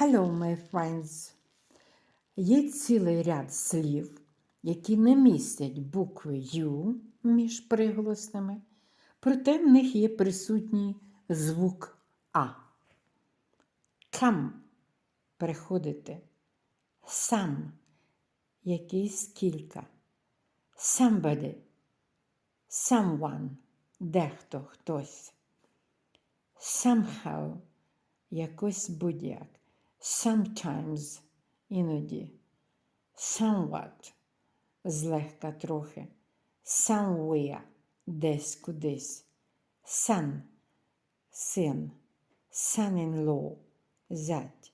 Hello, my friends. Є цілий ряд слів, які не містять букви U між приголосними, проте в них є присутній звук А. Come – приходити. Сам – якийсь кілька. Somebody – someone – дехто, хтось. Somehow – якось будь-як. Sometimes – іноді. Somewhat – злегка трохи. Somewhere – десь кудись. Son – син. Son-in-law – зять.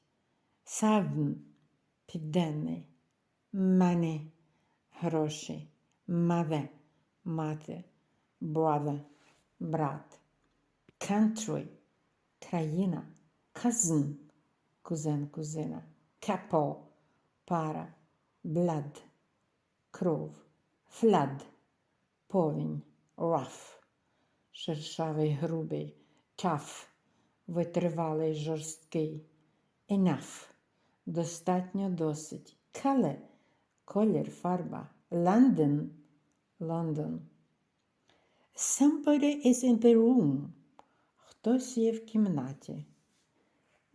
Southern – південний. Money – гроші. Mother – мати. Brother – брат. Country – країна. Cousin – кузен, кузина. Couple – пара. Blood – кров. Flood – повінь. Rough – шершавий, грубий. Tough – витривалий, жорсткий. Enough – достатньо, досить. Color – колір, фарба. London – Лондон. Somebody is in the room. Хтось є в кімнаті.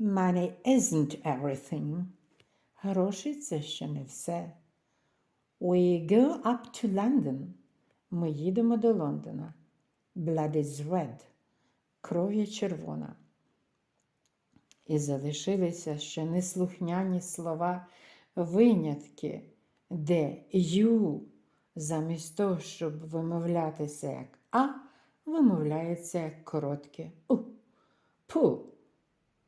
Money isn't everything. Гроші це ще не все. We go up to London. Ми їдемо до Лондона. Blood is red. Кров є червона. І залишилися ще неслухняні слова винятки, де ю замість того, щоб вимовлятися як А, вимовляється як коротке У. Пу.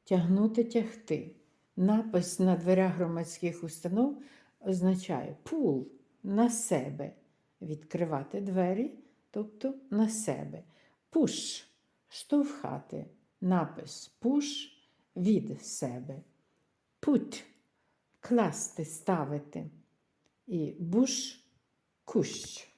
Тягнути тягти. Напис на дверях громадських установ означає пул на себе. Відкривати двері, тобто на себе. Пуш штовхати. Напис пуш від себе. Пут класти, ставити. І буш кущ.